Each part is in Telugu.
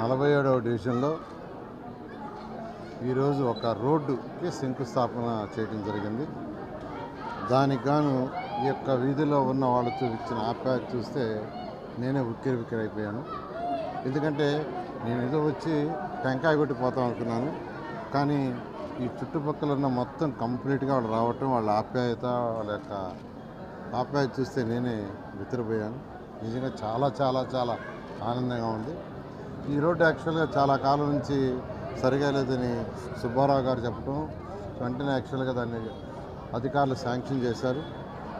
నలభై ఏడవ డివిజన్లో ఈరోజు ఒక రోడ్డుకి శంకుస్థాపన చేయడం జరిగింది. దానికి గాను ఈ యొక్క వీధిలో ఉన్న వాళ్ళు చూపించిన ఆప్యాయత చూస్తే నేనే ఉక్కిరి బిక్కిరి అయిపోయాను. ఎందుకంటే నేను ఏదో వచ్చి టెంకాయ కొట్టి పోతాం అనుకున్నాను. కానీ ఈ చుట్టుపక్కల ఉన్న మొత్తం కంప్లీట్గా వాళ్ళు రావటం వాళ్ళ ఆప్యాయత వాళ్ళ యొక్క ఆప్యాయత చూస్తే నేనే విసిరిపోయాను నిజంగా చాలా చాలా చాలా ఆనందంగా ఉంది. ఈ రోడ్డు యాక్చువల్గా చాలా కాలం నుంచి సరిగా లేదని సుబ్బారావు గారు చెప్పడం వెంటనే యాక్చువల్గా దాన్ని అధికారులు శాంక్షన్ చేశారు.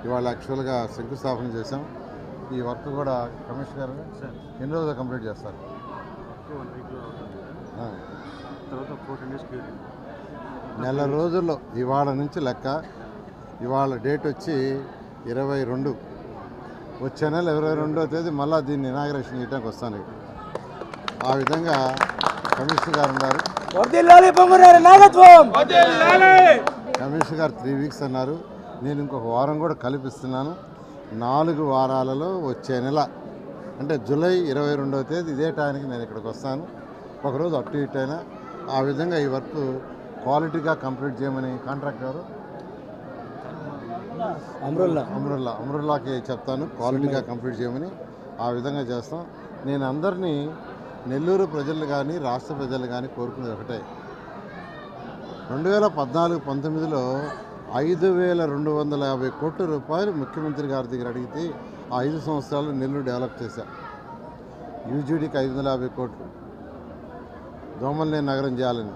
ఇవాళ యాక్చువల్గా శంకుస్థాపన చేశాం. ఈ వర్క్ కూడా కమిషనర్ గారు ఎన్ని రోజులు కంప్లీట్ చేస్తారు? నెల రోజుల్లో ఇవాళ నుంచి లెక్క. ఇవాళ డేట్ వచ్చి ఇరవై రెండు. వచ్చే నెల ఇరవై రెండో తేదీ మళ్ళీ దీన్ని ఇనాగ్రేషన్ చేయడానికి వస్తాను. ఇక్కడ. ఆ విధంగా కమిషనర్ గారు ఉన్నారు. కమిషనర్ గారు త్రీ వీక్స్ అన్నారు. నేను ఇంకొక వారం కూడా కల్పిస్తున్నాను. నాలుగు వారాలలో వచ్చే నెల అంటే జూలై ఇరవై రెండవ తేదీ ఇదే టైంకి నేను ఇక్కడికి వస్తాను. ఒకరోజు అటు ఇటు అయినా. ఆ విధంగా ఈ వర్క్ క్వాలిటీగా కంప్లీట్ చేయమని కాంట్రాక్ట్ గారు అమరుల్లా. అమరుల్లా అమరుల్లాకి చెప్తాను. క్వాలిటీగా కంప్లీట్ చేయమని ఆ విధంగా చేస్తాం. నేను అందరినీ నెల్లూరు ప్రజలు కానీ రాష్ట్ర ప్రజలు కానీ కోరుకునేది ఒకటే. రెండు వేల పద్నాలుగు పంతొమ్మిదిలో ఐదు వేల రెండు వందల యాభై కోట్ల రూపాయలు ముఖ్యమంత్రి గారి దగ్గర అడిగితే ఆ ఐదు సంవత్సరాలు నెల్లూరు డెవలప్ చేశాం. యూజీడీకి ఐదు వందల యాభై కోట్లు. దోమల్నే నగరం చేయాలని.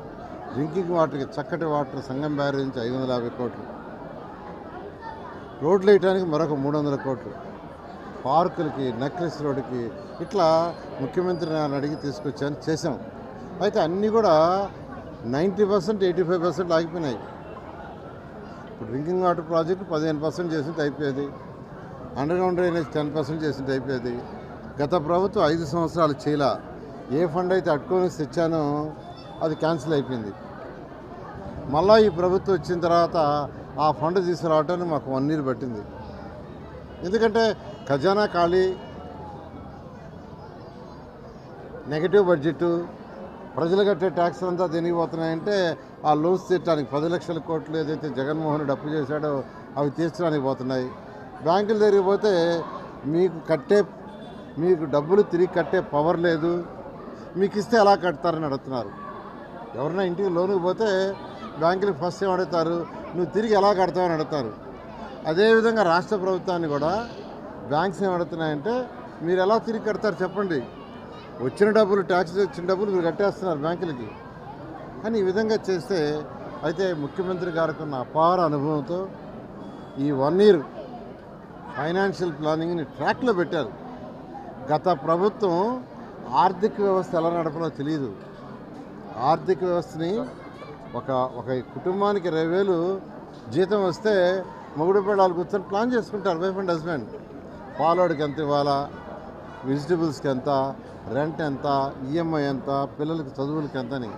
డ్రింకింగ్ వాటర్కి చక్కటి వాటర్ సంగం బ్యారేజ్ నుంచి ఐదు వందల యాభై కోట్లు. రోడ్లు వేయడానికి మరొక మూడు వందల కోట్లు. పార్కులకి నెక్లెస్ రోడ్డుకి ఇట్లా ముఖ్యమంత్రి నన్ను అడిగి తీసుకొచ్చాను చేసాం అయితే అన్నీ కూడా ninety percent eighty five percent ఆగిపోయినాయి. ఇప్పుడు డ్రింకింగ్ వాటర్ ప్రాజెక్ట్ పదిహేను పర్సెంట్ చేసింది అయిపోయేది. అండర్గ్రౌండ్ డ్రైనేజ్ టెన్ పర్సెంట్ చేసింది అయిపోయేది. గత ప్రభుత్వం ఐదు సంవత్సరాలు చేయలా. ఏ ఫండ్ అయితే అట్టుకొని తెచ్చానో అది క్యాన్సిల్ అయిపోయింది. మళ్ళా ఈ ప్రభుత్వం వచ్చిన తర్వాత ఆ ఫండ్ తీసుకురావటానికి మాకు వన్ ఇయర్ పట్టింది. ఎందుకంటే ఖజానా ఖాళీ నెగటివ్ బడ్జెట్ ప్రజలు కట్టే ట్యాక్స్ అంతా తినిగిపోతున్నాయంటే ఆ లోన్స్ తీర్చడానికి పది లక్షల కోట్లు ఏదైతే జగన్మోహన్ రెడ్డి అప్పు చేశాడో అవి తీర్చడానికి పోతున్నాయి. బ్యాంకుల దగ్గరికి పోతే మీకు కట్టే మీకు డబ్బులు తిరిగి కట్టే పవర్ లేదు. మీకు ఇస్తే ఎలా కడతారని అడుగుతున్నారు. ఎవరైనా ఇంటికి లోనుకి పోతే బ్యాంకులకు ఫస్ట్ ఏం అడుగుతారు? నువ్వు తిరిగి ఎలా కడతావని అడుగుతారు. అదేవిధంగా రాష్ట్ర ప్రభుత్వాన్ని కూడా బ్యాంక్స్ ఏమడుతున్నాయంటే మీరు ఎలా తిరిగి కడతారు చెప్పండి. వచ్చిన డబ్బులు ట్యాక్స్ వచ్చిన డబ్బులు మీరు కట్టేస్తున్నారు బ్యాంకులకి. కానీ ఈ విధంగా చేస్తే అయితే ముఖ్యమంత్రి గారికి ఉన్న అపార అనుభవంతో ఈ వన్ ఇయర్ ఫైనాన్షియల్ ప్లానింగ్ని ట్రాక్లో పెట్టారు. గత ప్రభుత్వం ఆర్థిక వ్యవస్థ ఎలా నడపాలో తెలియదు ఆర్థిక వ్యవస్థని ఒక ఒక కుటుంబానికి ఇరవై వేలు జీతం వస్తే మొగుడు పిల్లలు కూర్చొని ప్లాన్ చేసుకుంటారు. Wife and husband. పాలోడికి ఎంత ఇవ్వాలా? వెజిటబుల్స్కి ఎంత? రెంట్ ఎంత? ఈఎంఐ ఎంత? పిల్లలకి చదువులకి ఎంత అని.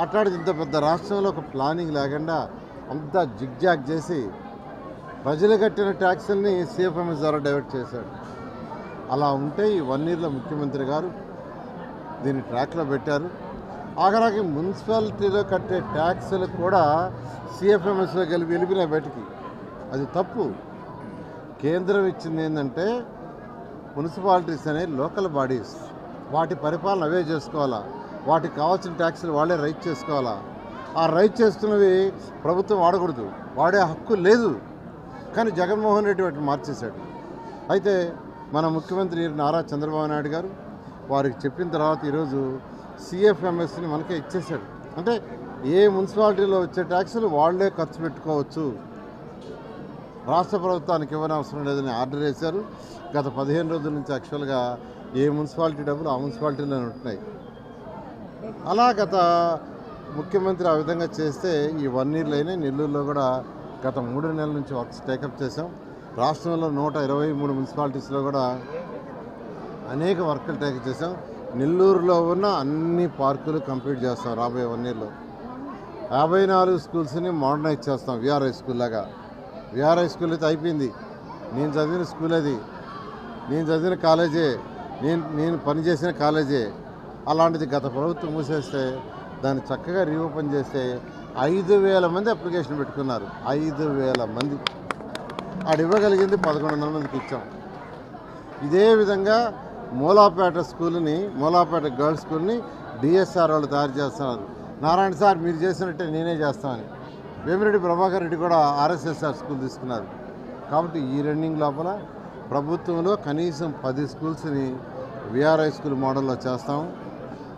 అట్లాంటిది ఇంత పెద్ద రాష్ట్రంలో ఒక ప్లానింగ్ లేకుండా అంతా జిగ్జాగ్ చేసి ప్రజలు కట్టిన ట్యాక్సుల్ని సిఎఫ్ఎంఎస్ ద్వారా డైవర్ట్ చేశాడు. అలా ఉంటే ఈ వన్ ఇయర్లో ముఖ్యమంత్రి గారు దీన్ని ట్రాక్లో పెట్టారు. ఆఖరాకి మున్సిపాలిటీలో కట్టే ట్యాక్సులు కూడా సిఎఫ్ఎంఎస్లో కలిపి వెళ్ళిపోయినాయి బయటికి. అది తప్పు. కేంద్రం ఇచ్చింది ఏంటంటే మున్సిపాలిటీస్ అనే లోకల్ బాడీస్. వాటి పరిపాలన అవే చేసుకోవాలా? వాటికి కావాల్సిన ట్యాక్సులు వాళ్ళే రైట్ చేసుకోవాలా? ఆ రైట్ చేస్తున్నవి ప్రభుత్వం వాడకూడదు. వాడే హక్కు లేదు. కానీ జగన్మోహన్ రెడ్డి వాటిని మార్చేశాడు. అయితే మన ముఖ్యమంత్రి నారా చంద్రబాబు నాయుడు గారు వారికి చెప్పిన తర్వాత ఈరోజు సిఎఫ్ఎంఎస్ని మనకే ఇచ్చేశాడు. అంటే ఏ మున్సిపాలిటీలో వచ్చే ట్యాక్సులు వాళ్ళే ఖర్చు పెట్టుకోవచ్చు. రాష్ట్ర ప్రభుత్వానికి ఇవ్వని అవసరం లేదని ఆర్డర్ వేశారు. గత పదిహేను రోజుల నుంచి యాక్చువల్గా ఏ మున్సిపాలిటీ డబ్బులు ఆ మున్సిపాలిటీలోనే ఉంటున్నాయి. అలా గత ముఖ్యమంత్రి ఆ విధంగా చేస్తే ఈ వన్ ఇయర్లు అయినా నెల్లూరులో కూడా గత మూడు నెలల నుంచి వర్క్స్ టేకప్ చేసాం రాష్ట్రంలో నూట ఇరవై మూడు మున్సిపాలిటీస్లో కూడా అనేక వర్కులు టేకప్ చేసాం నెల్లూరులో ఉన్న అన్ని పార్కులు కంప్లీట్ చేస్తాం రాబోయే వన్ ఇయర్లో. యాభై నాలుగు స్కూల్స్ని మోడర్నైజ్ చేస్తాం విఆర్ఐ స్కూల్ లాగా. విఆర్ఐ స్కూల్ అయితే అయిపోయింది. నేను చదివిన స్కూల్ అది. నేను చదివిన కాలేజే. నేను నేను పనిచేసిన కాలేజే. అలాంటిది గత ప్రభుత్వం మూసేస్తే దాన్ని చక్కగా రీఓపెన్ చేస్తే ఐదు వేల మంది అప్లికేషన్ పెట్టుకున్నారు. ఐదు వేల మంది. ఆడు ఇవ్వగలిగింది పదకొండు వందల మందికి ఇచ్చాం. ఇదే విధంగా మూలాపేట స్కూల్ని మూలాపేట గర్ల్స్ స్కూల్ని డిఎస్ఆర్ వాళ్ళు తయారు చేస్తున్నారు. నారాయణ సార్ మీరు చేసినట్టే నేనే చేస్తానని. వేమిరెడ్డి ప్రభాకర్ రెడ్డి కూడా ఆర్ఎస్ఎస్ఆర్ స్కూల్ తీసుకున్నారు. కాబట్టి ఈ రన్నింగ్ లోపల ప్రభుత్వంలో కనీసం పది స్కూల్స్ని విఆర్ఐ స్కూల్ మోడల్లో చేస్తాం.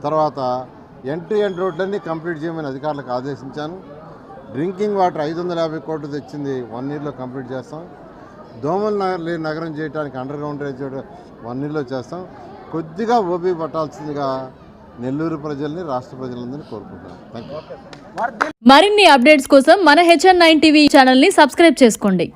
తర్వాత ఎంట్రీ అండ్ రోడ్లన్నీ కంప్లీట్ చేయమని అధికారులకు ఆదేశించాను. డ్రింకింగ్ వాటర్ ఐదు వందల యాభై కోట్లు తెచ్చింది వన్ ఇయర్లో కంప్లీట్ చేస్తాం. దోమల నగరం లేని నగరం చేయడానికి అండర్ గ్రౌండ్ వన్ ఇయర్లో చేస్తాం. కొద్దిగా ఓపీ పట్టాల్సిందిగా నెల్లూరు ప్రజల్ని రాష్ట్ర ప్రజలందరినీ కోరుకుంటున్నాను మరిన్ని అప్డేట్స్ కోసం మన హెచ్ఎన్ నైన్ టీవీ ఛానల్ని సబ్స్క్రైబ్ చేసుకోండి.